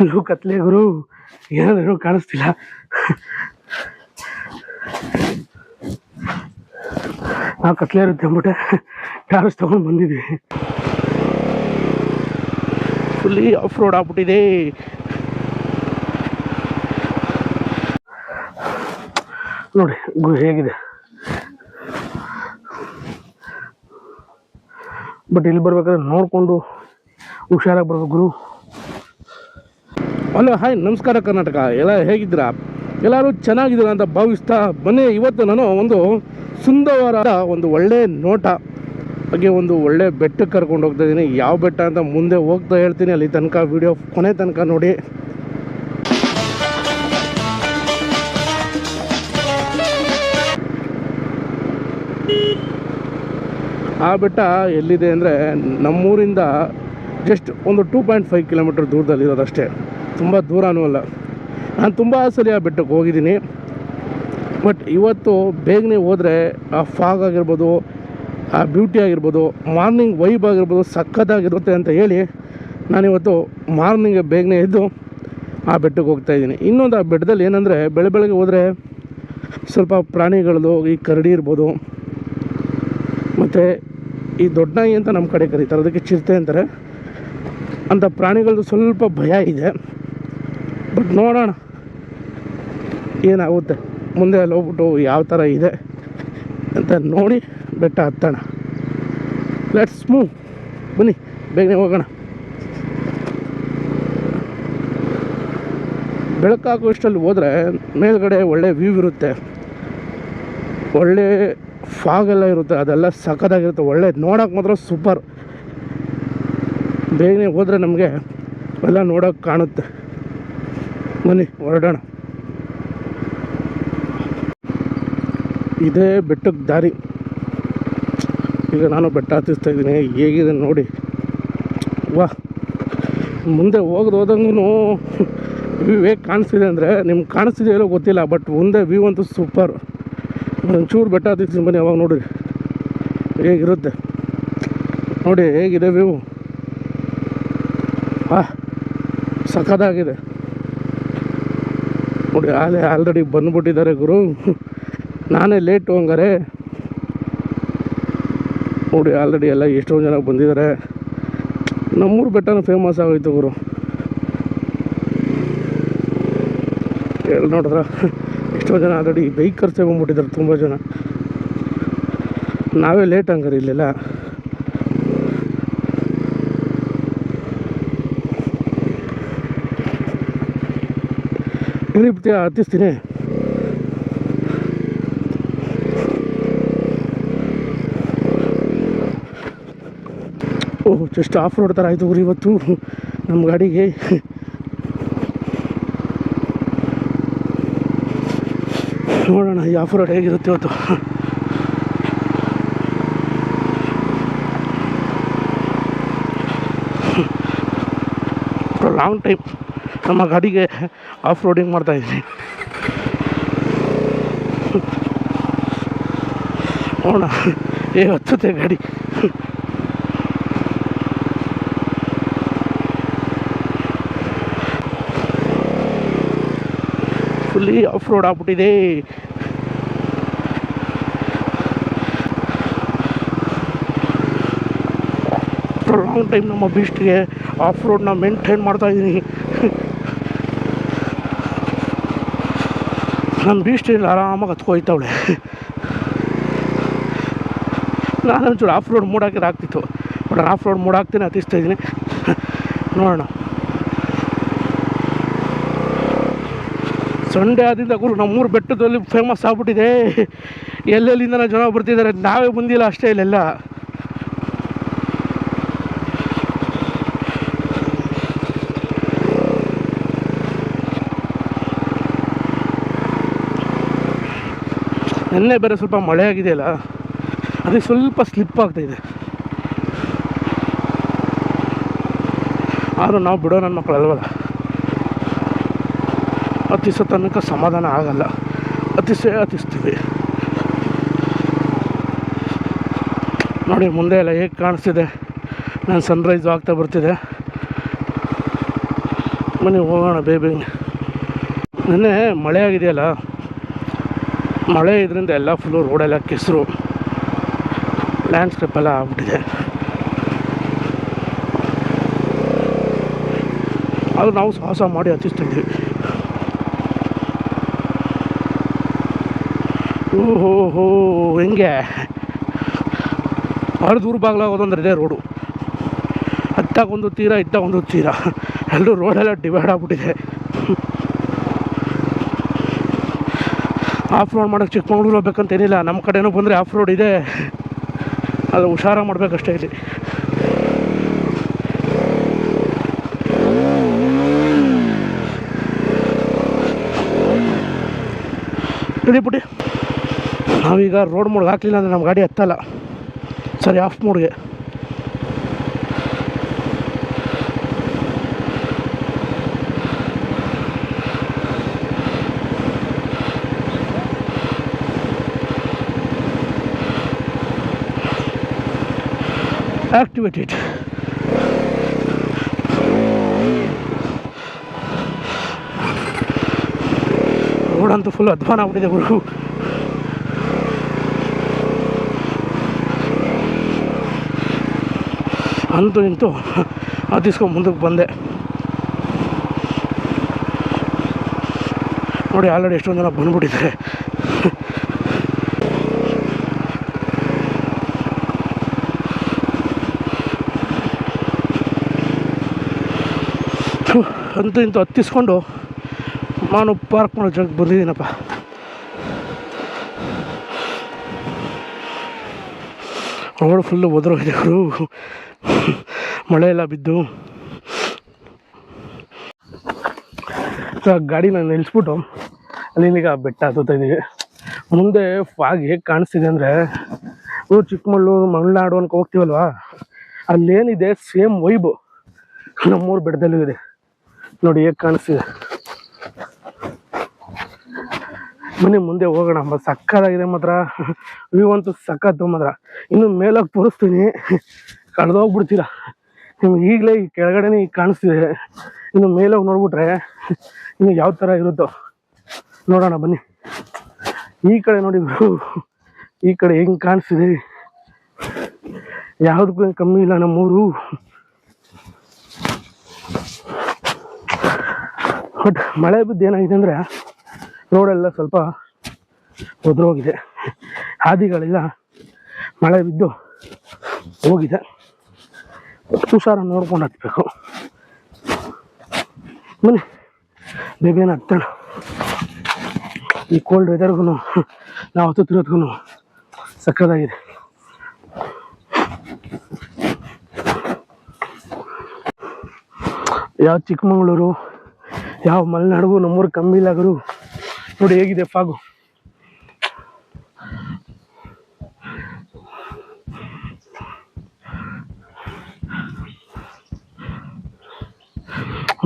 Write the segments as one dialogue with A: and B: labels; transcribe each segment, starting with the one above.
A: ಅಲ್ಲೂ ಕತ್ಲೆ ಗುರು ಏನಾದ್ರು ಕಾಣಿಸ್ತಿಲ್ಲ. ನಾವು ಕತ್ಲೆ ಇರುತ್ತೆ ಅಂದ್ಬಿಟ್ಟೆ ಟಾರ್ಚ್ ತಗೊಂಡು ಬಂದಿದ್ವಿ. ಫುಲ್ಲಿ ಆಫ್ ರೋಡ್ ಆಗ್ಬಿಟ್ಟಿದೆ. ನೋಡಿ ಗುರು ಹೇಗಿದೆ? ಬಟ್ ಇಲ್ಲಿ ಬರ್ಬೇಕಾದ್ರೆ ನೋಡಿಕೊಂಡು ಹುಷಾರಾಗಿ ಬರ್ಬೇಕು ಗುರು. ಹಲೋ, ಹಾಯ್, ನಮಸ್ಕಾರ ಕರ್ನಾಟಕ. ಎಲ್ಲ ಹೇಗಿದ್ದೀರಾ? ಎಲ್ಲರೂ ಚೆನ್ನಾಗಿದ್ದೀರಾ ಅಂತ ಭಾವಿಸ್ತಾ ಬನ್ನಿ. ಇವತ್ತು ನಾನು ಒಂದು ಸುಂದರವಾದ ಒಂದು ಒಳ್ಳೆ ನೋಟ. ಹಾಗೆ ಒಂದು ಒಳ್ಳೆ ಬೆಟ್ಟಕ್ಕೆ ಕರ್ಕೊಂಡು ಹೋಗ್ತಾ ಇದ್ದೀನಿ. ಯಾವ ಬೆಟ್ಟ ಅಂತ ಮುಂದೆ ಹೋಗ್ತಾ ಹೇಳ್ತೀನಿ. ಅಲ್ಲಿ ತನಕ ವಿಡಿಯೋ ಕೊನೆ ತನಕ ನೋಡಿ. ಆ ಬೆಟ್ಟ ಎಲ್ಲಿದೆ ಅಂದರೆ ನಮ್ಮೂರಿಂದ ಜಸ್ಟ್ ಒಂದು ಟೂ ಪಾಯಿಂಟ್ ಫೈವ್ ಕಿಲೋಮೀಟರ್ ದೂರದಲ್ಲಿರೋದಷ್ಟೇ. ತುಂಬ ದೂರನೂ ಅಲ್ಲ. ನಾನು ತುಂಬ ಸಲ ಆ ಬೆಟ್ಟಕ್ಕೆ ಹೋಗಿದ್ದೀನಿ. ಬಟ್ ಇವತ್ತು ಬೇಗನೆ ಹೋದರೆ ಆ ಫಾಗ್ ಆಗಿರ್ಬೋದು, ಆ ಬ್ಯೂಟಿ ಆಗಿರ್ಬೋದು ಮಾರ್ನಿಂಗ್ ವೈಬ್ ಆಗಿರ್ಬೋದು ಸಖತ್ತಾಗಿರುತ್ತೆ ಅಂತ ಹೇಳಿ ನಾನಿವತ್ತು ಮಾರ್ನಿಂಗ್ ಬೇಗನೆ ಎದ್ದು ಆ ಬೆಟ್ಟಕ್ಕೆ ಹೋಗ್ತಾ ಇದ್ದೀನಿ. ಇನ್ನೊಂದು ಆ ಬೆಟ್ಟದಲ್ಲಿ ಏನಂದರೆ ಬೆಳೆ ಬೆಳಗ್ಗೆ ಹೋದರೆ ಸ್ವಲ್ಪ ಪ್ರಾಣಿಗಳದು ಈ ಕರಡಿ ಇರ್ಬೋದು, ಮತ್ತು ಈ ದೊಡ್ಡ ನಾಯಿ ಅಂತ ನಮ್ಮ ಕಡೆ ಕರೀತಾರೆ. ಅದಕ್ಕೆ ಚಿರತೆ ಅಂತಾರೆ. ಅಂಥ ಪ್ರಾಣಿಗಳದ್ದು ಸ್ವಲ್ಪ ಭಯ ಇದೆ. ಬಟ್ ನೋಡೋಣ. ಏನಾಗುತ್ತೆ? ಮುಂದೆ ಅಲ್ಲಿ ಹೋಗ್ಬಿಟ್ಟು ಯಾವ ಥರ ಇದೆ ಅಂತ ನೋಡಿ ಬೆಟ್ಟ ಹತ್ತೋಣ. ಲೆಟ್ಸ್ ಮೂವ್ ಬನ್ನಿ, ಬೇಗನೆ ಹೋಗೋಣ. ಬೆಳಕಾಗುವಷ್ಟರಲ್ಲಿ ಹೋದರೆ ಮೇಲ್ಗಡೆ ಒಳ್ಳೆ ವ್ಯೂ ಇರುತ್ತೆ. ಒಳ್ಳೆ ಫಾಗ್ ಎಲ್ಲ ಇರುತ್ತೆ, ಅದೆಲ್ಲ ಸಖತ್ತಾಗಿರುತ್ತೆ, ಒಳ್ಳೆ ನೋಡೋಕೆ ಮಾತ್ರ ಸೂಪರ್ ಬೇಗನೆ ಹೋದರೆ ನಮಗೆ ಎಲ್ಲ ನೋಡೋಕೆ ಕಾಣುತ್ತೆ. ಬನ್ನಿ ಹೊರಡೋಣ. ಇದೇ ಬೆಟ್ಟಕ್ಕೆ ದಾರಿ. ಈಗ ನಾನು ಬೆಟ್ಟ ಹತ್ತಿಸ್ತಾ ಇದ್ದೀನಿ, ಹೇಗಿದೆ ನೋಡಿ. ವಾ ಮುಂದೆ ಹೋಗ್ದು ಹೋದಂಗೂ ವ್ಯೂ ಹೇಗೆ ಕಾಣಿಸ್ತಿದೆ ಅಂದರೆ ನಿಮ್ಗೆ ಕಾಣಿಸ್ತಿದೆಯಲ್ಲೋ ಗೊತ್ತಿಲ್ಲ ಬಟ್ ಮುಂದೆ ವ್ಯೂ ಅಂತೂ ಸೂಪರ್ ಒಂಚೂರು ಬೆಟ್ಟ ಹತ್ತಿಸ್ತೀನಿ ಬನ್ನಿ ಅವಾಗ ನೋಡಿರಿ ಹೇಗಿರುತ್ತೆ. ನೋಡಿ, ಹೇಗಿದೆ ವ್ಯೂ ಆ ಸಖತ್ತಾಗಿದೆ. ನೋಡಿ ಆಲೇ ಆಲ್ರೆಡಿ ಬಂದ್ಬಿಟ್ಟಿದ್ದಾರೆ ಗುರು. ನಾನೇ ಲೇಟು ಹಂಗಾರೆ. ನೋಡಿ, ಆಲ್ರೆಡಿ ಎಲ್ಲ ಎಷ್ಟೊಂದು ಜನ ಬಂದಿದ್ದಾರೆ. ನಮ್ಮೂರು ಬೆಟ್ಟನೂ ಫೇಮಸ್ ಆಗೋಯ್ತು ಗುರು. ಎಲ್ಲಿ ನೋಡಿದ್ರ? ಎಷ್ಟೋ ಜನ ಆಲ್ರೆಡಿ ಬೈಕರ್ಸೇ ಬಂದ್ಬಿಟ್ಟಿದ್ದಾರೆ ತುಂಬ ಜನ. ನಾವೇ ಲೇಟ್ ಹಂಗಾರೆ ಇಲ್ಲೆಲ್ಲ. ಇಲ್ಲಿ ಹತ್ತಿಸ್ತೀನಿ. ಓಹ್ ಜಸ್ಟ್ ಆಫ್ ರೋಡ್ ಥರ ಆಯಿತು ಇವತ್ತು. ನಮ್ಮ ಗಾಡಿಗೆ. ನೋಡೋಣ, ಈ ಆಫ್ ರೋಡ್ ಹೇಗಿರುತ್ತೆ ಇವತ್ತು. ಲಾಂಗ್ ಟೈಮ್ ನಮ್ಮ ಗಾಡಿಗೆ ಆಫ್ ರೋಡಿಂಗ್ ಮಾಡ್ತಾಯಿದ್ದೀನಿ ನೋಡೋಣ, ಏ ಹತ್ತುತ್ತೆ ಗಾಡಿ. ಫುಲ್ಲಿ ಆಫ್ ರೋಡ್ ಆಗ್ಬಿಟ್ಟಿದೆ ಲಾಂಗ್ ಟೈಮ್ ನಮ್ಮ ಬೀಸ್ಟ್ಗೆ ಆಫ್ ರೋಡ್ನ ಮೇಂಟೈನ್ ಮಾಡ್ತಾ ನನ್ನ ಬೀಸ್ಟ್ ಇಲ್ಲಿ ಆರಾಮಾಗಿ ಹತ್ಕೊಯ್ತಾವಳೆ. ನಾನು ಒಂಚೂರು ಆಫ್ ರೋಡ್ ಮೂಡ್ ಹಾಕಿದ್ರೆ ಆಗ್ತಿತ್ತು. ಬಟ್ ಆಫ್ ರೋಡ್ ಮೂಡ್ ಹಾಕ್ತೀನಿ, ಹತ್ತಿಸ್ತಾ ಇದ್ದೀನಿ. ನೋಡೋಣ. ಸಂಡೇ ಆದಿಂದ ಗುರು ನಮ್ಮೂರು ಬೆಟ್ಟದಲ್ಲಿ ಫೇಮಸ್ ಆಗ್ಬಿಟ್ಟಿದೆ. ಎಲ್ಲೆಲ್ಲಿಂದ ಜನ ಬರ್ತಿದ್ದಾರೆ, ನಾವೇ ಬಂದಿಲ್ಲ ಅಷ್ಟೇ ಇಲ್ಲೆಲ್ಲ. ನಿನ್ನೆ ಬೇರೆ ಸ್ವಲ್ಪ ಮಳೆ ಆಗಿದೆಯಲ್ಲ ಅದಕ್ಕೆ ಸ್ವಲ್ಪ ಸ್ಲಿಪ್ ಆಗ್ತಾಯಿದೆ ಆದರೂ ನಾವು ಬಿಡೋ ನನ್ನ ಮಕ್ಕಳಲ್ವಲ್ಲ ಹತ್ತಿಸೋ ತನಕ ಸಮಾಧಾನ ಆಗಲ್ಲ. ಹತ್ತಿಸೇ ಹತ್ತಿಸ್ತೀವಿ. ನೋಡಿ, ಮುಂದೆ ಎಲ್ಲ ಹೇಗೆ ಕಾಣಿಸ್ತಿದೆ? ನಾನು ಸನ್ರೈಸ್ ಆಗ್ತಾ ಬರ್ತಿದೆ. ಮನೆಗೆ ಹೋಗೋಣ, ಬೇಬಿ. ನೆನ್ನೆ ಮಳೆ ಆಗಿದೆಯಲ್ಲ? ಮಳೆ ಇದರಿಂದ ಎಲ್ಲ ಫುಲ್ಲು ರೋಡೆಲ್ಲ ಕೆಸರು. ಲ್ಯಾಂಡ್ಸ್ಕೇಪ್ ಎಲ್ಲ ಆಗ್ಬಿಟ್ಟಿದೆ. ಅದು ನಾವು ಸಾಹಸ ಮಾಡಿ ಹತ್ತಿಸ್ತಿದ್ವಿ ಓಹೋ ಹೋ ಹೆಂಗೆ? ಭಾಳ ದೂರ ಬಾಗ್ಲಾಗೋದಂದ್ರೆ ಇದೇ ರೋಡು ಹತ್ತಾಗ ಒಂದು ತೀರ, ಇದ್ದಾಗ ಒಂದು ತೀರ. ಎಲ್ಲರೂ ರೋಡೆಲ್ಲ ಡಿವೈಡ್ ಆಗ್ಬಿಟ್ಟಿದೆ. ಆಫ್ ರೋಡ್ ಮಾಡೋಕೆ ಚಿಕ್ಕಮಂಗ್ಳೂರು ಹೋಗ್ಬೇಕಂತ ಏನಿಲ್ಲ ನಮ್ಮ ಕಡೆನೂ ಬಂದರೆ ಆಫ್ ರೋಡ್ ಇದೆ. ಅದು ಹುಷಾರ ಮಾಡಬೇಕಷ್ಟೇ ಇಲ್ಲಿ. ಇಳಿ ಪುಟಿ ನಾವೀಗ ರೋಡ್ ಮೋಡ್ಗೆ ಹಾಕಲಿಲ್ಲ ಅಂದರೆ ನಮ್ಮ ಗಾಡಿ ಹತ್ತಲ್ಲ. ಸರಿ ಆಫ್ ಮೋಡ್ಗೆ activate it. ರೋಡ್ ಅಂತೂ ಫುಲ್ ಅಧ್ವಾನ ಆಗ್ಬಿಟ್ಟಿದೆ ಗುರು. ಅಂತೂ ಇಂತೂ ಹತ್ತಿಸ್ಕೊಂಡು ಮುಂದಕ್ಕೆ ಬಂದೆ. ನೋಡಿ ಆಲ್ರೆಡಿ ಎಷ್ಟೊಂದು ಜನ ಬಂದ್ಬಿಟ್ಟಿದ್ದಾರೆ. ಅಂತೂ ಇಂತೂ ಹತ್ತಿಸ್ಕೊಂಡು ನಾನು ಪಾರ್ಕ್ ಮಾಡೋ ಜಾಗಕ್ಕೆ ಬಂದಿದ್ದೀನಪ್ಪ. ರೋಡ್ ಫುಲ್ಲು ಒದರೋಗಿದೆ ಮಳೆ ಎಲ್ಲ ಬಿದ್ದು. ಗಾಡಿ ನಾನು ನಿಲ್ಲಿಸ್ಬಿಟ್ಟು ಅಲ್ಲಿಂದೀಗ ಬೆಟ್ಟ ಹತ್ತುತ್ತಾ ಇದ್ದೀವಿ. ಮುಂದೆ ಫಾಗ್ ಹೇಗೆ ಕಾಣಿಸ್ತಿದೆ ಅಂದರೆ ಇವು ಚಿಕ್ಕಮಗಳೂರು ಮಲೆನಾಡು ಅನ್ಕೊ ಹೋಗ್ತೀವಲ್ವಾ? ಅಲ್ಲೇನಿದೆ ಸೇಮ್ ವೈಬು ನಮ್ಮೂರು ಬೆಟ್ಟದಲ್ಲೂ ಇದೆ. ನೋಡಿ ಹೇಗೆ ಕಾಣಿಸ್ತಿದೆ. ಬನ್ನಿ ಮುಂದೆ ಹೋಗೋಣ ಮ ಸಕ್ಕತ್ತಾಗಿದೆ ಮಾತ್ರ. ವ್ಯೂ ಅಂತೂ ಸಕ್ಕತ್ತು ಮಾತ್ರ. ಇನ್ನು ಮೇಲೋಗಿ ತೋರಿಸ್ತೀನಿ. ಕಳೆದೋಗ್ಬಿಡ್ತೀರ ನಿಮ್ಗೆ ಈಗಲೇ ಈ ಕೆಳಗಡೆನೇ ಈಗ ಕಾಣಿಸ್ತಿದೆ. ಇನ್ನು ಮೇಲೋಗಿ ನೋಡ್ಬಿಟ್ರೆ ಇನ್ನು ಯಾವ ಥರ ಇರುತ್ತೋ. ನೋಡೋಣ ಬನ್ನಿ. ಈ ಕಡೆ ನೋಡಿ. ಈ ಕಡೆ ಹೆಂಗೆ ಕಾಣಿಸ್ತಿದೆ. ಯಾವುದಕ್ಕೂ ಕಮ್ಮಿ ಇಲ್ಲ ನಮ್ಮೂರು. ಬಟ್ ಮಳೆ ಬಿದ್ದು ಏನಾಗಿದೆ ಅಂದರೆ ರೋಡೆಲ್ಲ ಸ್ವಲ್ಪ ಒದ್ರೋಗಿದೆ ಹಾದಿಗಳೆಲ್ಲ ಮಳೆ ಬಿದ್ದು ಹೋಗಿದೆ. ಹುಷಾರ ನೋಡ್ಕೊಂಡು ಹತ್ಬೇಕು. ಬನ್ನಿ ಬೇಬೇನ ಹತ್ತೋಣ. ಈ ಕೋಲ್ಡ್ ವೆದರ್ಗೂ ನಾವು ಹತ್ತುತ್ತಿರೋದ್ಗೂ ಸಕ್ಕದಾಗಿದೆ ಯಾವ ಚಿಕ್ಕಮಗಳೂರು? ಯಾವ ಮಲೆನಾಡಿಗೂ ನಮ್ಮೂರು ಕಮ್ಮಿ ಇಲ್ಲ ಗುರು. ನೋಡಿ ಹೇಗಿದೆ ಫಾಗು.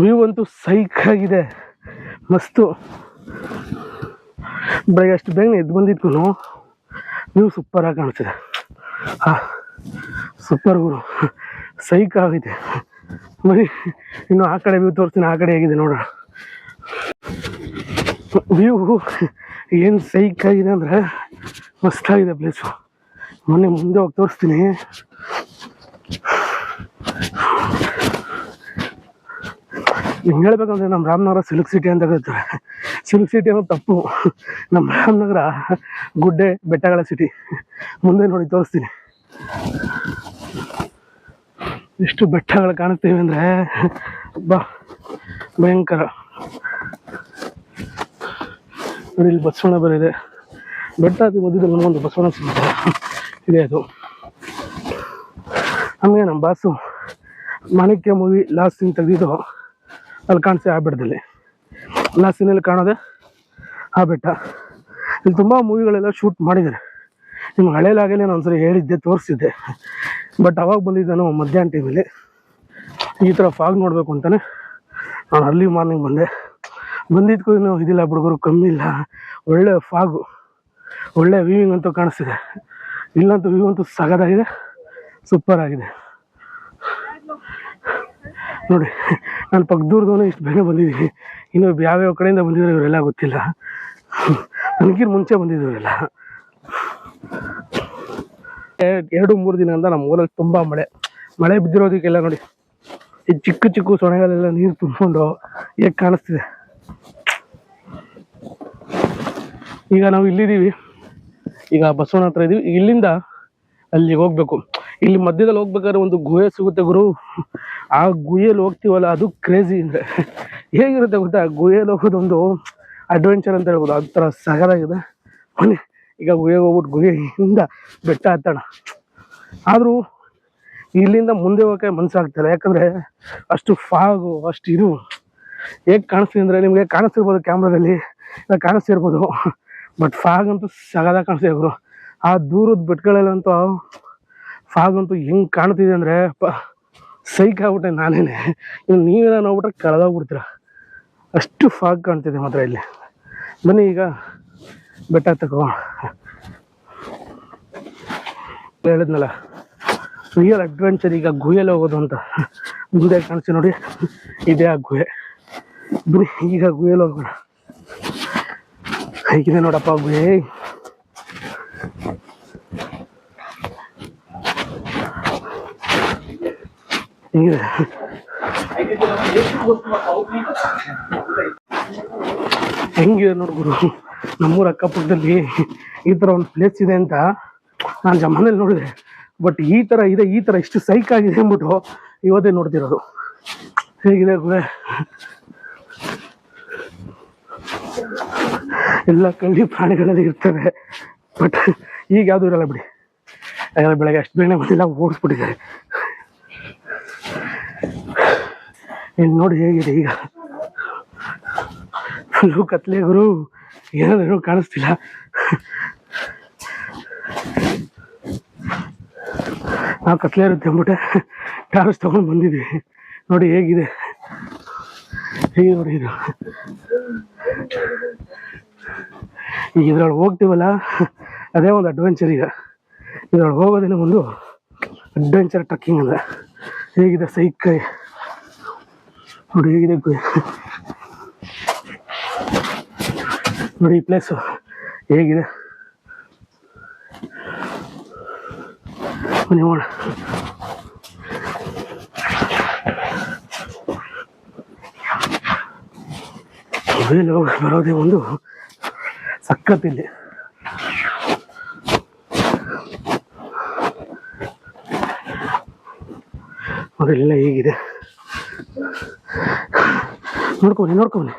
A: ವ್ಯೂ ಅಂತೂ ಸೈಕ್ ಆಗಿದೆ. ಮಸ್ತು. ಬೆಳಗ್ಗೆ ಅಷ್ಟು ಬೇಗನೆ ಎದ್ದು ಬಂದಿದ್ಕು ವ್ಯೂ ಸೂಪರಾಗಿ ಕಾಣಿಸಿದೆ ಹಾ ಸೂಪರ್ ಗುರು. ಸೈಕ್ ಆಗಿದೆ. ಬರೀ ಇನ್ನು ಆ ಕಡೆ ವ್ಯೂ ತೋರಿಸ್ತೀನಿ, ಆ ಕಡೆ ಹೇಗಿದೆ ನೋಡೋಣ. ವ್ಯೂ. ಏನು ಸೈಕ್ ಆಗಿದೆ ಅಂದರೆ ಮಸ್ತಾಗಿದೆ ಪ್ಲೇಸು ಮೊನ್ನೆ ಮುಂದೆ ಹೋಗಿ ತೋರಿಸ್ತೀನಿ. ಹಿಂಗೆ ಹೇಳ್ಬೇಕಂದ್ರೆ ನಮ್ಮ ರಾಮನಗರ ಸಿಲ್ಕ್ ಸಿಟಿ ಅಂತ ಕರೀತಾರೆ ಸಿಲ್ಕ್ ಸಿಟಿ ಅನ್ನೋದು ತಪ್ಪು. ನಮ್ಮ ರಾಮನಗರ ಗುಡ್ಡೆ ಬೆಟ್ಟಗಳ ಸಿಟಿ ಮುಂದೆ ನೋಡಿ ತೋರಿಸ್ತೀನಿ. ಎಷ್ಟು ಬೆಟ್ಟಗಳು ಕಾಣುತ್ತೇವೆ ಅಂದರೆ ಬಾ, ಭಯಂಕರ. ನೋಡಿ, ಇಲ್ಲಿ ಬಸವಣ್ಣ ಬೇರೆ ಇದೆ ಬೆಟ್ಟ ಹತ್ತಿ ಮಧ್ಯದಲ್ಲಿ ನಮಗೊಂದು ಬಸವಣ್ಣ ಸಿಗುತ್ತೆ ಇದೆ ಅದು. ಹಂಗೆ ನಮ್ಮ ಬಾಸು ಮಾಣಿಕ್ಯ ಮೂವಿ ಲಾಸ್ಟ್ ಸೀನ್ ತೆಗೆದಿದ್ದು ಅಲ್ಲಿ ಕಾಣಿಸಿ ಆ ಬೆಟ್ಟದಲ್ಲಿ. ಲಾಸ್ಟ್ ಸೀನಲ್ಲಿ ಕಾಣೋದೆ ಆ ಬೆಟ್ಟ. ಇಲ್ಲಿ ತುಂಬ ಮೂವಿಗಳೆಲ್ಲ ಶೂಟ್ ಮಾಡಿದ್ದಾರೆ. ನಿಮ್ಗೆ ಹಳೇಲಾಗಲೇ ನಾನು ಒಂದ್ಸರಿ ಹೇಳಿದ್ದೆ, ತೋರಿಸಿದ್ದೆ. ಬಟ್ ಅವಾಗ ಬಂದಿದ್ದೆ ನಾವು ಮಧ್ಯಾಹ್ನ ಟೈಮಲ್ಲಿ ಈ ಥರ ಫಾಗ್ ನೋಡಬೇಕು ಅಂತಲೇ ನಾನು ಅರ್ಲಿ ಮಾರ್ನಿಂಗ್ ಬಂದೆ. ಇನ್ನೂ ಇದಿಲ್ಲ, ಹುಡುಗರು ಕಮ್ಮಿ ಇಲ್ಲ. ಒಳ್ಳೆ ಫಾಗು. ಒಳ್ಳೆ ವ್ಯೂವಿಂಗ್ ಅಂತೂ ಕಾಣಿಸ್ತಿದೆ. ಇಲ್ಲಂತೂ ವ್ಯೂ ಅಂತೂ ಸಗದಾಗಿದೆ. ಸೂಪರ್ ಆಗಿದೆ. ನೋಡಿ, ನಾನು ಪಕ್ಕ ದೂರದವನು ಇಷ್ಟು ಬೇಗ ಬಂದಿದ್ದೀನಿ. ಇನ್ನು ಯಾವ್ಯಾವ ಕಡೆಯಿಂದ ಬಂದಿದ್ರು ಇವರೆಲ್ಲ ಗೊತ್ತಿಲ್ಲ. ನನಗಿನ್ ಮುಂಚೆ ಬಂದಿದ್ರು ಇವರೆಲ್ಲ ಎರಡು ಮೂರು ದಿನ ಅಂತ ನಮ್ಮ ಊರಲ್ಲಿ ತುಂಬ ಮಳೆ. ಮಳೆ ಬಿದ್ದಿರೋದಕ್ಕೆಲ್ಲ ನೋಡಿ, ಈ ಚಿಕ್ಕ ಚಿಕ್ಕ ಸೊಣೆಗಳೆಲ್ಲ ನೀರು ತುಂಬಿಕೊಂಡು ಹೇಗೆ ಕಾಣಿಸ್ತಿದೆ. ಈಗ ನಾವು ಇಲ್ಲಿದ್ದೀವಿ. ಈಗ ಬಸವನ ಹತ್ರ ಇದೀವಿ. ಇಲ್ಲಿಂದ ಅಲ್ಲಿಗೆ ಹೋಗ್ಬೇಕು. ಇಲ್ಲಿ ಮಧ್ಯದಲ್ಲಿ ಹೋಗ್ಬೇಕಾದ್ರೆ ಒಂದು ಗುಹೆ ಸಿಗುತ್ತೆ ಗುರು. ಆ ಗುಹೆಯಲ್ಲಿ ಹೋಗ್ತೀವಲ್ಲ, ಅದು ಕ್ರೇಜಿ ಅಂದ್ರೆ ಹೇಗಿರುತ್ತೆ ಗೊತ್ತಾ? ಗುಹೆಯಲ್ಲಿ ಹೋಗೋದೊಂದು ಅಡ್ವೆಂಚರ್ ಅಂತ ಹೇಳ್ಬೋದು. ಆ ಥರ ಸಗದಾಗಿದೆ ಮನೆ ಈಗ ಗುಹೆಗೆ ಹೋಗ್ಬಿಟ್ಟು ಗುಹೆಯಿಂದ ಬೆಟ್ಟ ಹತ್ತೋಣ. ಆದರೂ ಇಲ್ಲಿಂದ ಮುಂದೆ ಹೋಗೋಕೆ ಮನಸ್ಸಾಗ್ತಿಲ್ಲ. ಯಾಕಂದ್ರೆ ಅಷ್ಟು ಫಾಗು ಅಷ್ಟು ಇದು. ಹೇಗೆ ಕಾಣಿಸ್ತೀನಿ ಅಂದರೆ ನಿಮಗೆ ಕಾಣಿಸ್ತಿರ್ಬೋದು ಕ್ಯಾಮ್ರಾದಲ್ಲಿ ಕಾಣಿಸ್ತಿರ್ಬೋದು. ಬಟ್ ಫಾಗ್ ಅಂತೂ ಸಗದ ಕಾಣಿಸ್ತಿದೆ ಗುರು. ಆ ದೂರದ ಬೆಟ್ಟಗಳಲ್ಲಂತೂ ಫಾಗ್ ಅಂತೂ ಹೆಂಗ್ ಕಾಣ್ತಿದೆ ಅಂದರೆ ಸೈಕ್ ಆಗ್ಬಿಟ್ಟೆ ನಾನೇನೆ. ಇನ್ನು ನೀವೇನ ನೋಡ್ಬಿಟ್ರೆ ಕಳೆದೋಗ್ಬಿಡ್ತೀರ. ಅಷ್ಟು ಫಾಗ್ ಕಾಣ್ತಿದೆ ಮಾತ್ರ ಇಲ್ಲಿ. ಬನ್ನಿ ಈಗ ಬೆಟ್ಟ ತಗೋ ಹೇಳಿದ್ನಲ್ಲ ರಿಯಲ್ ಅಡ್ವೆಂಚರ್ ಈಗ ಗುಹೆಯಲ್ಲಿ ಹೋಗೋದು ಅಂತ. ಮುಂದೆ ಕಾಣಿಸ್ತಿ ನೋಡಿ, ಇದೇ ಆ ಗುಹೆ. ಬನ್ನಿ, ಈಗ ಗುಹೆಯಲ್ಲಿ ಹೋಗೋಣ ಹೇಗಿದೆ ನೋಡಪ್ಪ ಗುಹೆ. ಹೇಗಿದೆ. ನೋಡು ಗುರು, ನಮ್ಮೂರ ಅಕ್ಕಪಕ್ಕದಲ್ಲಿ ಈ ಥರ ಒಂದು ಪ್ಲೇಸ್ ಇದೆ ಅಂತ ನಾನು ಜಮಾನಲ್ಲಿ ನೋಡಿದೆ. ಬಟ್ ಈ ಥರ ಇದೆ, ಈ ಥರ ಇಷ್ಟು ಸೈಕ್ ಆಗಿದೆ ಅಂದ್ಬಿಟ್ಟು ಇವತ್ತೇ ನೋಡ್ತಿರೋದು. ಹೇಗಿದೆ ಗುಹೆ. ಎಲ್ಲ ಕಳ್ಳಿ ಪ್ರಾಣಿಗಳಲ್ಲಿ ಇರ್ತವೆ. ಬಟ್ ಈಗ ಯಾವ್ದು ಇರಲ್ಲ ಬಿಡಿ. ಬೆಳಗ್ಗೆ ಅಷ್ಟು ಬೇಗನೆ ಬಂದಿಲ್ಲ ಓಡಿಸ್ಬಿಟ್ಟಿದ್ದಾರೆ. ಇನ್ನು ನೋಡಿ ಹೇಗಿದೆ ಈಗ. ಫುಲ್ಲು ಕತ್ಲೆ ಗುರು, ಏನಾದರೂ ಕಾಣಿಸ್ತಿಲ್ಲ. ನಾವು ಕತ್ಲೆ ಇರುತ್ತೆ ಅಂದ್ಬಿಟ್ಟೆ ಟಾರ್ಚ್ ತಗೊಂಡು ಬಂದಿದ್ವಿ. ನೋಡಿ ಹೇಗಿದೆ. ಹೇಗೆ ನೋಡಿ ಇದು. ಈಗ ಇದ್ರೊಳಗೆ ಹೋಗ್ತೀವಲ್ಲ? ಅದೇ ಒಂದು ಅಡ್ವೆಂಚರ್ ಈಗ. ಇದ್ರೊಳಗೆ ಹೋಗೋದೇನೆ ಒಂದು ಅಡ್ವೆಂಚರ್ ಟ್ರಕ್ಕಿಂಗ್ ಅಂದ್ರೆ. ಹೇಗಿದೆ ಸೈಕಲ್ ನೋಡಿ ಹೇಗಿದೆ ನೋಡಿ ಈ ಪ್ಲೇಸು ಹೇಗಿದೆ? ಬನ್ನಿ ಗುಹೆಯಲ್ಲಿ ಹೋಗಿ ಬರೋದೇ ಒಂದು ಸಖತ್ತಿಲ್ಲಿ. ಅದೆಲ್ಲ ಹೇಗಿದೆ? ನೋಡ್ಕೊನಿ ನೋಡ್ಕೊನಿ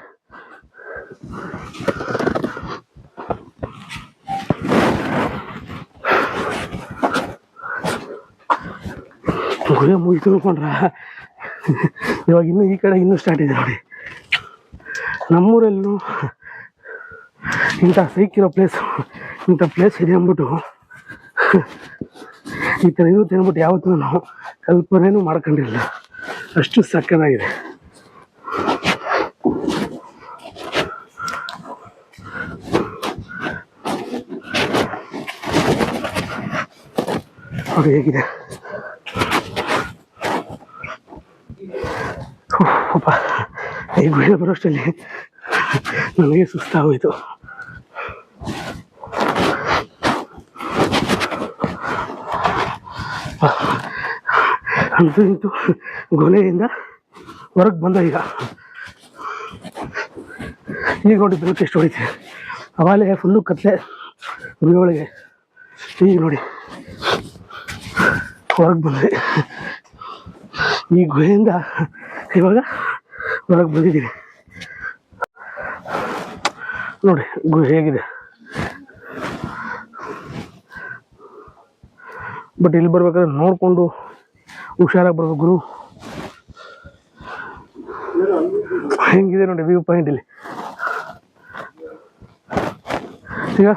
A: ಗುರಿ ಮುಗಿತು ಅನ್ಕೊಂಡ್ರ ಇವಾಗ ಇನ್ನೂ ಈ ಕಡೆ ಇನ್ನೂ ಸ್ಟಾರ್ಟ್ ಇದೆ ನೋಡಿ. ನಮ್ಮೂರಲ್ಲೂ ಇಂಥ ಸೈಕಿರೋ ಪ್ಲೇಸ್ ಇಂಥ ಪ್ಲೇಸ್ ಇದೆ ಅಂದ್ಬಿಟ್ಟು ಈ ಥರ ಇರುತ್ತೆ ಅಂದ್ಬಿಟ್ಟು ಯಾವತ್ತೂ ನಾವು ಕಲ್ಪನೆನೂ ಮಾಡ್ಕೊಂಡಿರಲಿಲ್ಲ ಅಷ್ಟು ಸಕ್ಕತ್ತಾಗಿದೆ ಅದು ಹೇಗಿದೆ? ಈ ಗುಹೆ ಬರೋಷ್ಟಲ್ಲಿ ನನಗೆ ಸುಸ್ತಾಗೋಯ್ತು. ಅಂತೂ ಇಂತೂ ಗೊನೆಯಿಂದ ಹೊರಗೆ ಬಂದ ಈಗ. ಈಗ ನೋಡಿ ಬೆಳಕು ಎಷ್ಟು ಹೊಡಿತೀವಿ ಅವಾಗಲೇ ಫುಲ್ಲು ಕತ್ತಲೆ ಒಳಗೆ ಈಗ ನೋಡಿ. ಹೊರಗೆ ಬಂದ್ವಿ ಈ ಗುಹೆಯಿಂದ ಇವಾಗ ಹೊರಗೆ ಬಂದಿದ್ದೀವಿ ನೋಡಿ ಗುಹೆ ಹೇಗಿದೆ. ಬಟ್ ಇಲ್ಲಿ ಬರ್ಬೇಕಾದ್ರೆ ನೋಡಿಕೊಂಡು ಹುಷಾರಾಗಿ ಬರ್ಬೇಕು ಗುರು. ಹೆಂಗಿದೆ ನೋಡಿ ವ್ಯೂ ಪಾಯಿಂಟ್ ಇಲ್ಲಿ. ಈಗ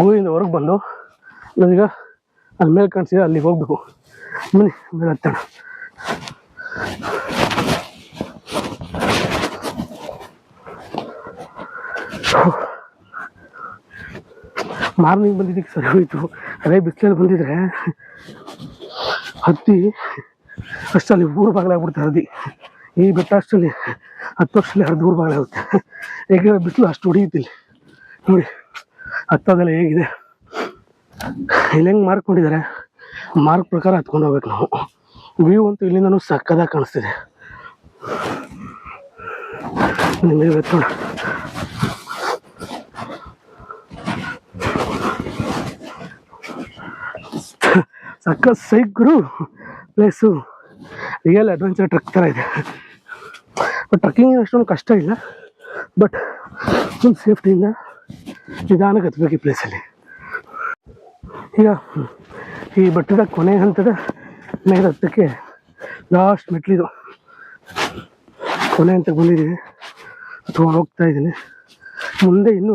A: ಗುಹೆಯಿಂದ ಹೊರಗೆ ಬಂದು ನಾವೀಗ ಅಲ್ಲಿ ಮೇಲೆ ಕಾಣಿಸಿದೆ, ಅಲ್ಲಿಗೆ ಹೋಗ್ಬೇಕು. ಬನ್ನಿ, ಮೇಲೆ ಮಾರ್ನಿಂಗ್ ಬಂದಿದ್ದಕ್ಕೆ ಸರಿ ಹೋಯ್ತು. ಅದೇ ಬಿಸಿಲಲ್ಲಿ ಬಂದಿದ್ರೆ ಹತ್ತಿ ಅಷ್ಟಲ್ಲಿ ಊರು ಬಾಗಿಲಾಗ್ಬಿಡ್ತಾರೆ ಹಳದಿ ಈ ಬೆಟ್ಟ ಅಷ್ಟಲ್ಲಿ ಹತ್ತು ವರ್ಷದಲ್ಲಿ ಹರಿದು ಊರು ಬಾಗಿಲಾಗುತ್ತೆ. ಹೇಗೆ ಬಿಸಿಲು ಅಷ್ಟು ಹೊಡಿಯುತ್ತಿಲ್ಲ. ನೋಡಿ, ಹತ್ತೋದೆಲ್ಲ ಹೇಗಿದೆ. ಇಲ್ಲಿ ಹೆಂಗೆ ಮಾರ್ಕೊಂಡಿದ್ದಾರೆ? ಮಾರ್ಕ್ ಪ್ರಕಾರ ಹತ್ಕೊಂಡು ಹೋಗ್ಬೇಕು ನಾವು. ವ್ಯೂ ಅಂತೂ ಇಲ್ಲಿಂದನೂ ಸಕ್ಕದಾಗಿ ಕಾಣಿಸ್ತಿದೆ. ನಿಮಗೆ ಗೊತ್ತೋಣ ಸಕ್ಕ ಸೈಕ್ರು ಪ್ಲೇಸು. ರಿಯಲ್ ಅಡ್ವೆಂಚರ್ ಟ್ರಕ್ ಥರ ಇದೆ. ಬಟ್ ಟ್ರಕ್ಕಿಂಗ್ ಅಷ್ಟೊಂದು ಕಷ್ಟ ಇಲ್ಲ. ಬಟ್ ಫುಲ್ ಸೇಫ್ಟಿಯಿಂದ ನಿಧಾನಕ್ಕೆ ಹತ್ಬೇಕು ಈ ಪ್ಲೇಸಲ್ಲಿ ಈಗ ಈ ಬೆಟ್ಟದ ಕೊನೆ ಹಂತದ ಮೇಲೆ ಹತ್ತಕ್ಕೆ ಲಾಸ್ಟ್ ಮೆಟ್ಲಿದು ಕೊನೆ ಅಂತ ಬಂದಿದ್ದೀನಿ ಅಥವಾ ಹೋಗ್ತಾ ಇದ್ದೀನಿ. ಮುಂದೆ ಇನ್ನೂ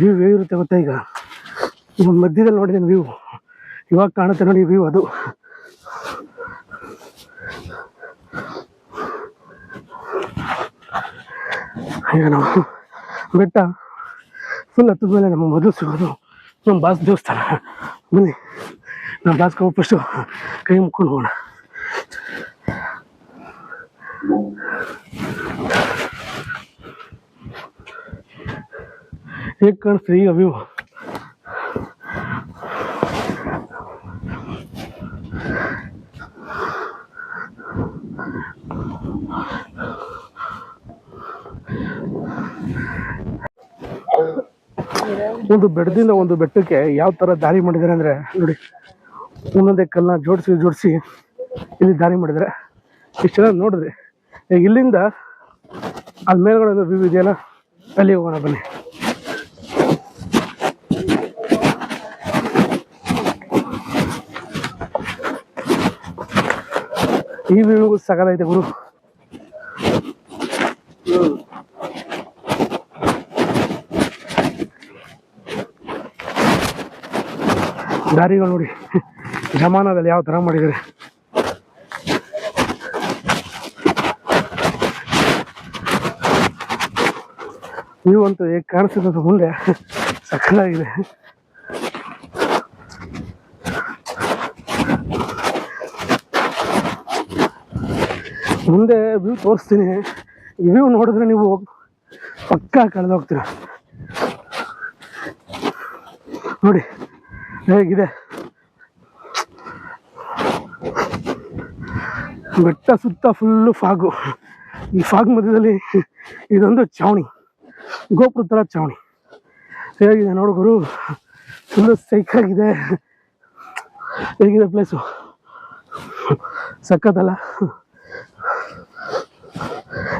A: ವ್ಯೂ ವ್ಯೂ ಇರುತ್ತೆ ಗೊತ್ತಾ ಈಗ? ಮಧ್ಯದಲ್ಲಿ ನೋಡಿದ್ದೀನಿ ವ್ಯೂ ಇವಾಗ ಕಾಣುತ್ತೆ ನೋಡಿ ವ್ಯೂ ಅದು. ಈಗ ನಾವು ಬೆಟ್ಟ ಫುಲ್ ಹತ್ತದ ಮೇಲೆ ನಮ್ಮ ಮೊದಲು ಸಿಗೋದು, ನಮ್ಮ ಬಾಸ್ ದೇವಸ್ಥಾನ. ಬನ್ನಿ ನಮ್ಮ ಬಾಸ್ಗೆ ಫಸ್ಟು ಕೈ ಮುಕ್ಕೊಂಡು ಹೋಗೋಣ. ಹೇಗೆ ಕಾಣಿಸ್ತೀರಿ ಈಗ ವ್ಯೂ ಒಂದು ಬೆಟ್ಟದಿಂದ ಒಂದು ಬೆಟ್ಟಕ್ಕೆ ಯಾವ ಥರ ದಾರಿ ಮಾಡಿದ್ದಾರೆ ಅಂದರೆ ನೋಡಿ ಒಂದೊಂದೇ ಕಲ್ಲ ಜೋಡಿಸಿ ಜೋಡಿಸಿ ಇಲ್ಲಿ ದಾರಿ ಮಾಡಿದ್ದಾರೆ. ಇಷ್ಟು ಚೆನ್ನಾಗಿ ನೋಡಿದ್ರಿ. ಇಲ್ಲಿಂದ ಅಲ್ಲಿ ಮೇಲ್ಗಡೆ ವ್ಯೂ ಇದೆಯಲ್ಲ, ಅಲ್ಲಿ ಹೋಗೋಣ ಬನ್ನಿ. ಈ ವ್ಯೂಗೂ ಸಗದೈತೆ ಗುರು. ದಾರಿಗಳು ನೋಡಿ. ಜಮಾನದಲ್ಲಿ ಯಾವ ಥರ ಮಾಡಿದ್ದಾರೆ. ನೀವು ಅಂತೂ ಹೇಗೆ ಕಾಣಿಸ್ತದೆ ಮುಂದೆ. ಸಕ್ಕಲಾಗಿದೆ ಮುಂದೆ ವ್ಯೂ ತೋರಿಸ್ತೀನಿ. ವ್ಯೂ ನೋಡಿದ್ರೆ ನೀವು ಪಕ್ಕಾ ಕಳೆದೋಗ್ತೀರ. ನೋಡಿ. ಹೇಗಿದೆ? ಬೆಟ್ಟ ಸುತ್ತ ಫುಲ್ಲು ಫಾಗು ಈ ಫಾಗ್ ಮಧ್ಯದಲ್ಲಿ ಇದೊಂದು ಚಾವಣಿ ಗೋಪುರ ಥರ ಚಾವಣಿ. ಹೇಗಿದೆ ನೋಡುಗರು ಫುಲ್ಲು ಸೈಕಾಗಿದೆ ಹೇಗಿದೆ ಪ್ಲೇಸು ಸಕ್ಕತ್ತಲ್ಲ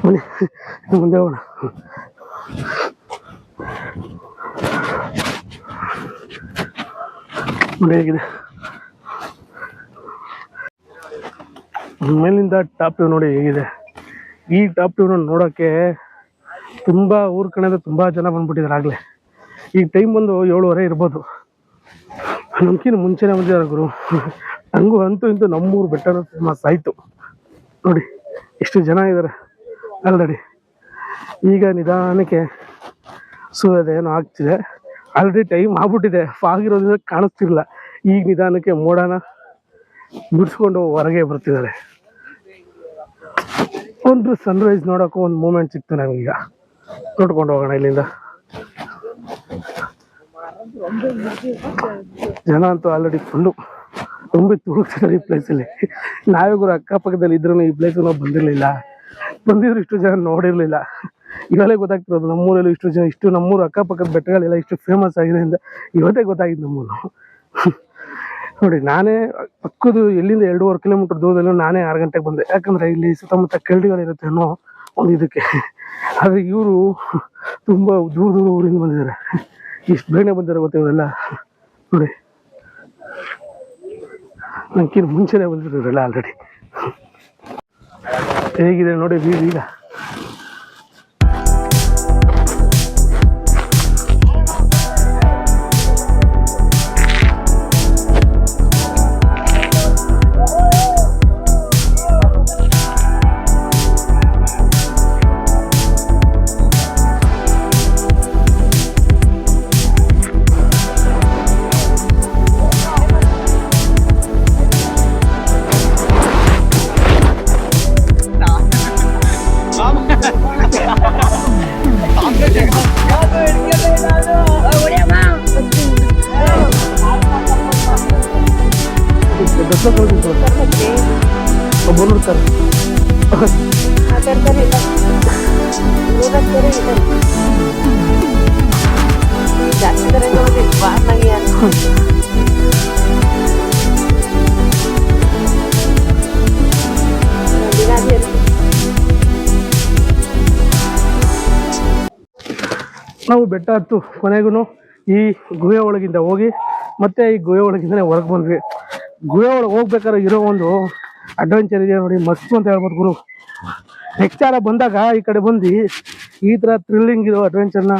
A: ಮುಂದೆ ಹೋಗೋಣ. ಹೇಗಿದೆ ಮೇಲಿಂದ ಟಾಪ್ ವ್ಯೂ ನೋಡಿ ಹೇಗಿದೆ. ಈ ಟಾಪ್ ವ್ಯೂನ ನೋಡೋಕ್ಕೆ ತುಂಬ ಊರ ಕಡೆಯಿಂದ ತುಂಬ ಜನ ಬಂದ್ಬಿಟ್ಟಿದ್ದಾರೆ ಆಗಲೇ. ಈ ಟೈಮ್ ಬಂದು ಏಳುವರೆ ಇರ್ಬೋದು. ನಮ್ಗಿಂತ ಮುಂಚೆನೇ ಬಂದಿದ್ದಾರೆ ಗುರು. ಹಂಗೂ ಅಂತೂ ಇಂತೂ ನಮ್ಮೂರು ಬೆಟ್ಟನ ಫೇಮಸ್ ಆಯಿತು ನೋಡಿ, ಎಷ್ಟು ಜನ ಇದ್ದಾರೆ ಆಲ್ರೆಡಿ ಈಗ ನಿಧಾನಕ್ಕೆ ಸೂರ್ಯೋದಯ ಏನೋ ಆಗ್ತಿದೆ. ಆಲ್ರೆಡಿ ಟೈಮ್ ಆಗ್ಬಿಟ್ಟಿದೆ. ಫಾಗ್ ಇರೋದ್ರಿಂದ ಕಾಣಿಸ್ತಿರ್ಲಿಲ್ಲ. ಈಗ ನಿಧಾನಕ್ಕೆ ಮೋಡನ ಬಿಡಿಸ್ಕೊಂಡು ಹೊರಗೆ ಬರ್ತಿದ್ದಾರೆ. ಒಂದು ಸನ್ರೈಸ್ ನೋಡೋಕ್ಕೂ ಒಂದು ಮೂಮೆಂಟ್ ಸಿಕ್ತು ನಮಗೀಗ. ನೋಡ್ಕೊಂಡು ಹೋಗೋಣ ಇಲ್ಲಿಂದ. ಜನ ಅಂತೂ ಆಲ್ರೆಡಿ ಫುಲ್ಲು ತುಂಬಿ ತುಳುಕ್ತಿದ್ದಾರೆ ಈ ಪ್ಲೇಸಲ್ಲಿ ನಾವೇ ಗುರು ಅಕ್ಕಪಕ್ಕದಲ್ಲಿ ಇದ್ರೂ ಈ ಪ್ಲೇಸ್ ಬಂದಿರಲಿಲ್ಲ. ಬಂದಿದ್ರು ಇಷ್ಟು ಜನ ನೋಡಿರಲಿಲ್ಲ. ಇವಾಗಲೇ ಗೊತ್ತಾಗ್ತಿರೋದು ನಮ್ಮೂರಲ್ಲೂ ಇಷ್ಟು ಜನ, ಇಷ್ಟು ನಮ್ಮೂರು ಅಕ್ಕಪಕ್ಕದ ಬೆಟ್ಟಗಳೆಲ್ಲ ಇಷ್ಟು ಫೇಮಸ್ ಆಗಿದೆ ಅಂತ ಇವತ್ತೇ ಗೊತ್ತಾಗಿದ್ದು ನಮ್ಮೂರು. ನೋಡಿ, ನಾನೇ ಪಕ್ಕದ ಎಲ್ಲಿಂದ ಎರಡೂವರೆ ಕಿಲೋಮೀಟರ್ ದೂರದಲ್ಲಿ ನಾನೇ ಆರು ಗಂಟೆಗೆ ಬಂದೆ. ಯಾಕಂದ್ರೆ ಇಲ್ಲಿ ಸುತ್ತಮುತ್ತ ಕೆಲ್ಡಿಗಳಿರುತ್ತೆ ಅನ್ನೋ ಒಂದು ಇದಕ್ಕೆ. ಆದರೆ ಇವರು ತುಂಬ ದೂರ ದೂರ ಊರಿಂದ ಬಂದಿದ್ದಾರೆ. ಇಷ್ಟು ಬೇಗನೆ ಬಂದಿದ್ದಾರೆ ಗೊತ್ತಾ ಇವರೆಲ್ಲ. ನೋಡಿ. ನಂಗಿಂತ ಮುಂಚೆನೇ ಬಂದಿರೋರೆಲ್ಲ ಆಲ್ರೆಡಿ ಹೇಗಿದೆ ನೋಡಿ ಬೀಗ ಈಗ? ನಾವು ಬೆಟ್ಟ ಹತ್ತು ಕೊನೆಗೂ ಈ ಗುಹೆ ಒಳಗಿಂದ ಹೋಗಿ ಮತ್ತೆ ಈ ಗುಹೆ ಒಳಗಿಂದನೇ ಹೊರಗೆ ಬಂದ್ವಿ. ಗುಹೆ ಒಳಗೆ ಹೋಗ್ಬೇಕಾದ್ರೆ ಇರೋ ಒಂದು ಅಡ್ವೆಂಚರ್ ಇದೆ ನೋಡಿ ಮಸ್ತು ಅಂತ ಹೇಳ್ಬೋದು ಗುರು. ನೆಕ್ಸ್ಟ್ ಬಂದಾಗ ಈ ಕಡೆ ಬಂದು ಈ ಥರ ಥ್ರಿಲ್ಲಿಂಗ್ ಇರೋ ಅಡ್ವೆಂಚರ್ನ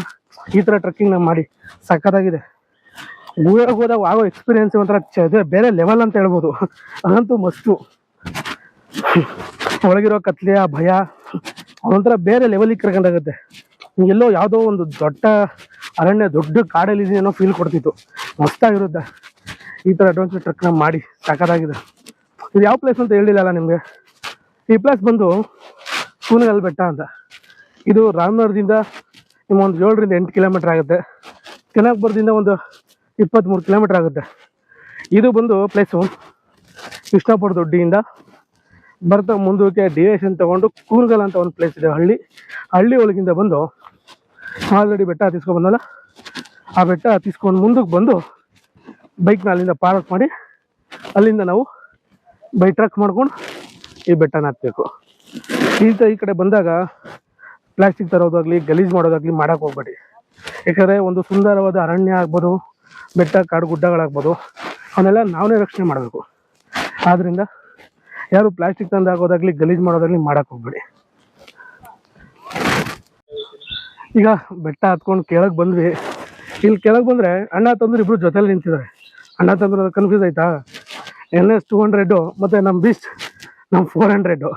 A: ಈ ಥರ ಟ್ರೆಕ್ಕಿಂಗ್ನ ಮಾಡಿ. ಸಖತ್ತಾಗಿದೆ. ಗುಹೆಗೆ ಹೋದಾಗ ಆಗೋ ಎಕ್ಸ್ಪೀರಿಯನ್ಸ್ ಒಂಥರ ಬೇರೆ ಲೆವೆಲ್ ಅಂತ ಹೇಳ್ಬೋದು. ಅದಂತೂ ಮಸ್ತು ಒಳಗಿರೋ ಕತ್ಲೆ ಆ ಭಯ ಅದೊಂಥರ ಬೇರೆ ಲೆವೆಲಿಗೆ ಕರ್ಕೊಂಡಾಗುತ್ತೆ. ಎಲ್ಲೋ ಯಾವುದೋ ಒಂದು ದೊಡ್ಡ ಅರಣ್ಯ, ದೊಡ್ಡ ಕಾಡಲ್ಲಿ ಅನ್ನೋ ಫೀಲ್ ಕೊಡ್ತಿತ್ತು. ಮಸ್ತಾಗಿರುತ್ತೆ ಈ ಥರ ಅಡ್ವೆಂಚರ್ ಟ್ರಕ್ನ ಮಾಡಿ. ಸಾಕಾಗಿದೆ ಇದು ಯಾವ ಪ್ಲೇಸ್ ಅಂತ ಹೇಳಿಲ್ಲಲ್ಲ ನಿಮಗೆ? ಈ ಪ್ಲೇಸ್ ಬಂದು ಕೂನಗಲ್ ಬೆಟ್ಟ ಅಂತ. ಇದು ರಾಮನಗರದಿಂದ ನಿಮ್ಮ ಒಂದು ಏಳರಿಂದ ಎಂಟು ಕಿಲೋಮೀಟ್ರ್ ಆಗುತ್ತೆ. ಕನಕಪುರದಿಂದ ಒಂದು ಇಪ್ಪತ್ತ್ಮೂರು ಕಿಲೋಮೀಟ್ರ್ ಆಗುತ್ತೆ. ಇದು ಬಂದು ಪ್ಲೇಸು ಕೃಷ್ಣಾಪುರ ದೊಡ್ಡಿಯಿಂದ ಬರ್ತಾ ಮುಂದಕ್ಕೆ ಡಿವೇಶನ್ ತೊಗೊಂಡು ಕೂನಗಲ್ ಅಂತ ಒಂದು ಪ್ಲೇಸ್ ಇದೆ ಹಳ್ಳಿ. ಹಳ್ಳಿ ಒಳಗಿಂದ ಬಂದು ಆಲ್ರೆಡಿ ಬೆಟ್ಟ ಹತ್ತಿಸ್ಕೊಂಡು ಬಂದಲ್ಲ ಆ ಬೆಟ್ಟ ಹತ್ತಿಸ್ಕೊಂಡು ಮುಂದಕ್ಕೆ ಬಂದು ಬೈಕ್ನ ಅಲ್ಲಿಂದ ಪಾರ್ಕ್ ಮಾಡಿ ಅಲ್ಲಿಂದ ನಾವು ಬೈ ಟ್ರಕ್ ಮಾಡ್ಕೊಂಡು ಈ ಬೆಟ್ಟನ ಹತ್ತಬೇಕು ಈ ತ- ಈ ಕಡೆ ಬಂದಾಗ ಪ್ಲಾಸ್ಟಿಕ್ ತರೋದಾಗ್ಲಿ, ಗಲೀಜು ಮಾಡೋದಾಗ್ಲಿ ಮಾಡಕ್ಕೆ ಹೋಗ್ಬೇಡಿ. ಯಾಕಂದರೆ ಒಂದು ಸುಂದರವಾದ ಅರಣ್ಯ ಆಗ್ಬೋದು, ಬೆಟ್ಟ, ಕಾಡು ಗುಡ್ಡಗಳಾಗ್ಬೋದು, ಅವನ್ನೆಲ್ಲ ನಾವೇ ರಕ್ಷಣೆ ಮಾಡಬೇಕು. ಆದ್ದರಿಂದ ಯಾರು ಪ್ಲಾಸ್ಟಿಕ್ ತಂದು ಹಾಕೋದಾಗ್ಲಿ ಗಲೀಜು ಮಾಡೋದಾಗ್ಲಿ ಮಾಡಕ್ಕೆ ಹೋಗ್ಬೇಡಿ. ಈಗ ಬೆಟ್ಟ ಹತ್ಕೊಂಡು ಕೆಳಗೆ ಬಂದ್ವಿ. ಇಲ್ಲಿ ಕೆಳಗೆ ಬಂದರೆ ಅಣ್ಣ ತಂದ್ರೆ ಇಬ್ರು ಜೊತೆಲಿ ನಿಂತಿದ್ದಾರೆ. ಅಣ್ಣ ತಂದ್ರೆ ಕನ್ಫ್ಯೂಸ್ ಆಯ್ತಾ? ಎನ್ ಎಸ್ ಟೂ ಹಂಡ್ರೆಡು ಮತ್ತು ನಮ್ಮ ಬಿಸ್ಟ್ ನಮ್ಮ ಫೋರ್ ಹಂಡ್ರೆಡು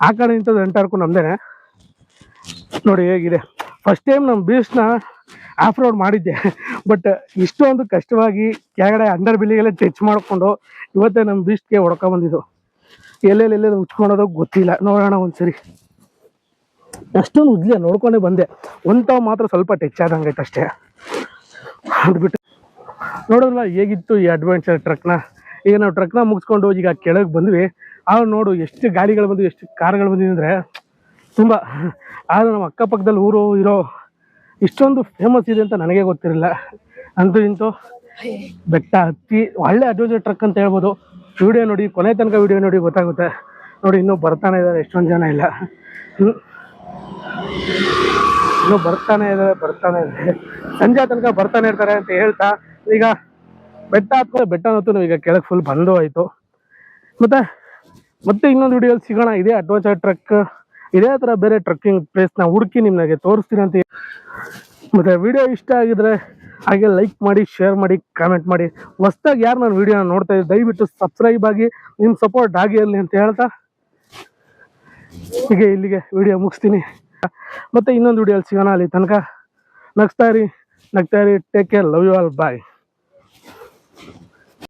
A: ಆ ಕಡೆ ನಿಂತದ್ದು ಎಂಟಾರ್ಕು ನಮ್ದೇನೆ. ನೋಡಿ ಹೇಗಿದೆ. ಫಸ್ಟ್ ಟೈಮ್ ನಮ್ಮ ನ ಆಫ್ ರೋಡ್ ಮಾಡಿದ್ದೆ. ಬಟ್ ಇಷ್ಟೊಂದು ಕಷ್ಟವಾಗಿ ಕೆಳಗಡೆ ಅಂಡರ್ ಬಿಲ್ಲಿಗೆಲ್ಲ ಟಚ್ ಮಾಡಿಕೊಂಡು ಇವತ್ತೇ ನಮ್ಮ ಹೊಡ್ಕೊಂಬಂದಿದ್ದು ಎಲ್ಲೆಲ್ಲಿ ಎಲ್ಲೆಲ್ಲಿ ಉಚ್ಕೊಳೋದು ಗೊತ್ತಿಲ್ಲ. ನೋಡೋಣ ಒಂದ್ಸರಿ. ಅಷ್ಟೊಂದು ಉಜ್ಲಿಲ್ಲ ನೋಡ್ಕೊಂಡೇ ಬಂದೆ. ಒಂದು ಮಾತ್ರ ಸ್ವಲ್ಪ ಟಚ್ ಆದಂಗೆ ಅಷ್ಟೇ. ಅದು ಬಿಟ್ಟು ಹೇಗಿತ್ತು ಈ ಅಡ್ವೆಂಚರ್ ಟ್ರಕ್ನ ಈಗ ನಾವು ಟ್ರಕ್ನ ಮುಗಿಸ್ಕೊಂಡು ಈಗ ಕೆಳಗೆ ಬಂದ್ವಿ. ಆಗ ನೋಡು, ಎಷ್ಟು ಗಾಡಿಗಳು ಬಂದ್ವಿ, ಎಷ್ಟು ಕಾರ್ಗಳು ಬಂದಿದೆ ಅಂದರೆ ತುಂಬ. ಆದರೆ ನಮ್ಮ ಅಕ್ಕಪಕ್ಕದಲ್ಲಿ ಊರು ಇರೋ ಇಷ್ಟೊಂದು ಫೇಮಸ್ ಇದೆ ಅಂತ ನನಗೆ ಗೊತ್ತಿರಲಿಲ್ಲ. ಅಂತೂ ಇಂತೂ ಬೆಟ್ಟ ಹತ್ತಿ, ಒಳ್ಳೆ ಅಡ್ವೆಂಚರ್ ಟ್ರಕ್ ಅಂತ ಹೇಳ್ಬೋದು. ವಿಡಿಯೋ ನೋಡಿ, ಕೊನೆ ತನಕ ವಿಡಿಯೋ ನೋಡಿ ಗೊತ್ತಾಗುತ್ತೆ. ನೋಡಿ, ಇನ್ನೂ ಬರ್ತಾನೆ ಇದ್ದಾರೆ, ಎಷ್ಟೊಂದು ಜನ ಇಲ್ಲ. ಇನ್ನೂ ಬರ್ತಾನೆ ಇದ್ದಾರೆ ಬರ್ತಾನೆ ಇದ್ದಾರೆ. ಸಂಜೆ ತನಕ ಬರ್ತಾನೆ ಇರ್ತಾರೆ ಅಂತ ಹೇಳ್ತಾ ಈಗ ಬೆಟ್ಟ ಹತ್ಕೊಂಡು ಬೆಟ್ಟ ಹತ್ತು ಈಗ ಕೆಳಗೆ ಫುಲ್ ಬಂದು ಆಯಿತು ಮತ್ತೆ ಮತ್ತೆ ಇನ್ನೊಂದು ವಿಡಿಯೋಲಿ ಸಿಗೋಣ. ಇದೇ ಅಡ್ವೆಂಚರ್ ಟ್ರಕ್ ಇದೇ ಥರ ಬೇರೆ ಟ್ರಕ್ಕಿಂಗ್ ಪ್ಲೇಸ್ನ ಹುಡುಕಿ ನಿಮಗೆ ತೋರಿಸ್ತೀನಿ ಅಂತ ಮತ್ತೆ ವಿಡಿಯೋ ಇಷ್ಟ ಆಗಿದ್ರೆ ಹಾಗೆ ಲೈಕ್ ಮಾಡಿ ಶೇರ್ ಮಾಡಿ ಕಾಮೆಂಟ್ ಮಾಡಿ. ಹೊಸ್ದಾಗಿ ಯಾರು ನಾನು ವಿಡಿಯೋನ ನೋಡ್ತಾ ಇದ್ದೀನಿ ದಯವಿಟ್ಟು ಸಬ್ಸ್ಕ್ರೈಬ್ ಆಗಿ ನಿಮ್ಮ ಸಪೋರ್ಟ್ ಆಗಿ ಇರಲಿ ಅಂತ ಹೇಳ್ತಾ. ಹೀಗೆ ಇಲ್ಲಿಗೆ ವಿಡಿಯೋ ಮುಗಿಸ್ತೀನಿ. ಮತ್ತೆ ಇನ್ನೊಂದು ವಿಡಿಯೋಲಿ ಸಿಗೋಣ ಅಲ್ಲಿ ತನಕ. ನಗ್ತಾ ಇರಿ ನಗ್ತಾ ಇರಿ. Take care love you all bye